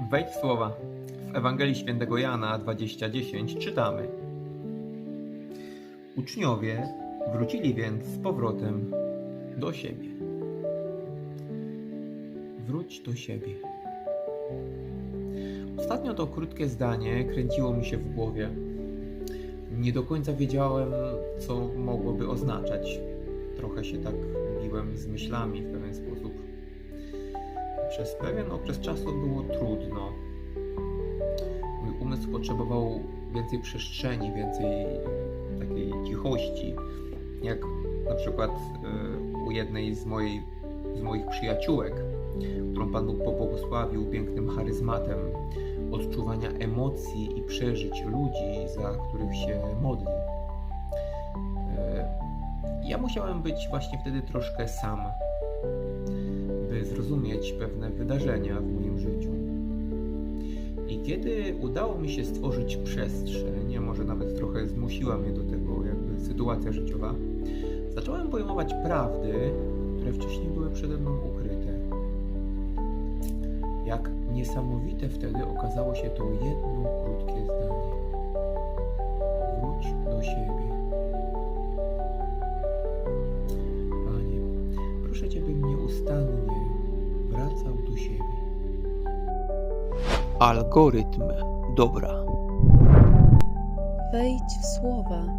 Wejdź słowa. W Ewangelii Świętego Jana 20:10 czytamy: Uczniowie wrócili więc z powrotem do siebie. Wróć do siebie. Ostatnio to krótkie zdanie kręciło mi się w głowie. Nie do końca wiedziałem, co mogłoby oznaczać. Trochę się tak biłem z myślami w pewien sposób. Przez pewien okres czasu było trudno. Mój umysł potrzebował więcej przestrzeni, więcej takiej cichości. Jak na przykład y, u jednej z, mojej, z moich przyjaciółek, którą Pan Bóg pobłogosławił pięknym charyzmatem odczuwania emocji i przeżyć ludzi, za których się modli. Y, Ja musiałem być właśnie wtedy troszkę sam, zrozumieć pewne wydarzenia w moim życiu. I kiedy udało mi się stworzyć przestrzeń, a może nawet trochę zmusiła mnie do tego jakby sytuacja życiowa, zacząłem pojmować prawdy, które wcześniej były przede mną ukryte. Jak niesamowite wtedy okazało się to jedno krótkie zdanie. Algorytm dobra. Wejdź w słowa.